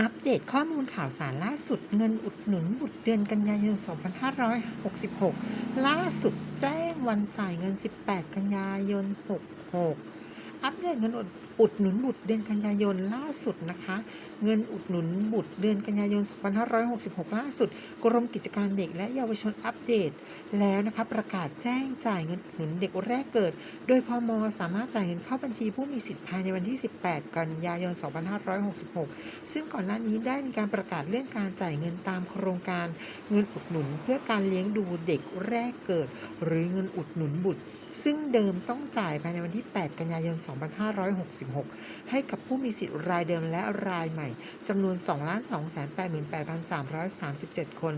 อัปเดตข้อมูลข่าวสารล่าสุดเงินอุดหนุนบุตรเดือนกันยายน 2566 ล่าสุดแจ้งวันจ่ายเงิน 18 กันยายน 66 อัปเดตเงินอุดหนุนบุตรเดือนกันยายนล่าสุดนะคะ เงินอุดหนุนบุตรเดือนกันยายน 2566 ล่าสุด กรมกิจการเด็กและเยาวชนอัปเดต แล้วนะคะประกาศแจ้งจ่ายเงินอุดหนุนเด็กแรกเกิด โดยพมสามารถจ่ายเงินเข้าบัญชีผู้มีสิทธิ์ภายในวันที่ 18 กันยายน 2566 ซึ่งก่อนหน้านี้ได้มีการประกาศเลื่อนการจ่ายเงินตามโครงการ เงินอุดหนุนเพื่อการเลี้ยงดูเด็กแรกเกิด หรือเงินอุดหนุนบุตร ซึ่งเดิมต้องจ่ายภายในวันที่ 8 กันยายน2566 ให้กับผู้มีสิทธิ์รายเดิมและรายใหม่จำนวน 2,288,337 คน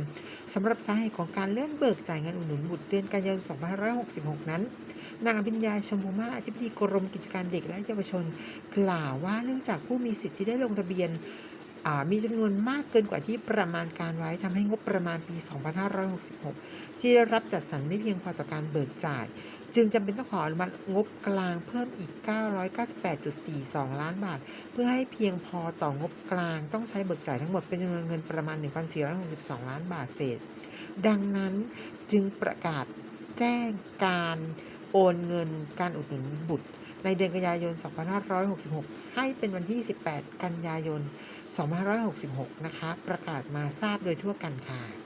สำหรับสาเหตุของการเลื่อนเบิกจ่ายเงินอุดหนุนบุตรเดือนกันยายน2566 นั้นนางอภิญญาชมพูมาอธิบดีกรมกิจการเด็กและเยาวชน กล่าวว่าเนื่องจากผู้มีสิทธิ์ที่ได้ลงทะเบียนมีจำนวนมากเกินกว่าที่ประมาณการไว้ทำให้งบประมาณปี 2566 ที่ได้รับจัดสรรไม่เพียงพอต่อการเบิกจ่าย จึงจำเป็นต้องขออนุมัติงบกลางเพิ่มอีก 998.42 ล้านบาท เพื่อให้เพียงพอต่องบกลางต้องใช้เบิกจ่ายทั้งหมดเป็นจำนวนเงินประมาณ 1,462 ล้านบาทเศษ ดังนั้นจึงประกาศแจ้งการโอนเงินการอุดหนุนบุตร ในเดือนกันยายน 2566 ให้เป็นวันที่ 18 กันยายน 2566 นะคะ ประกาศมาทราบโดยทั่วกันค่ะ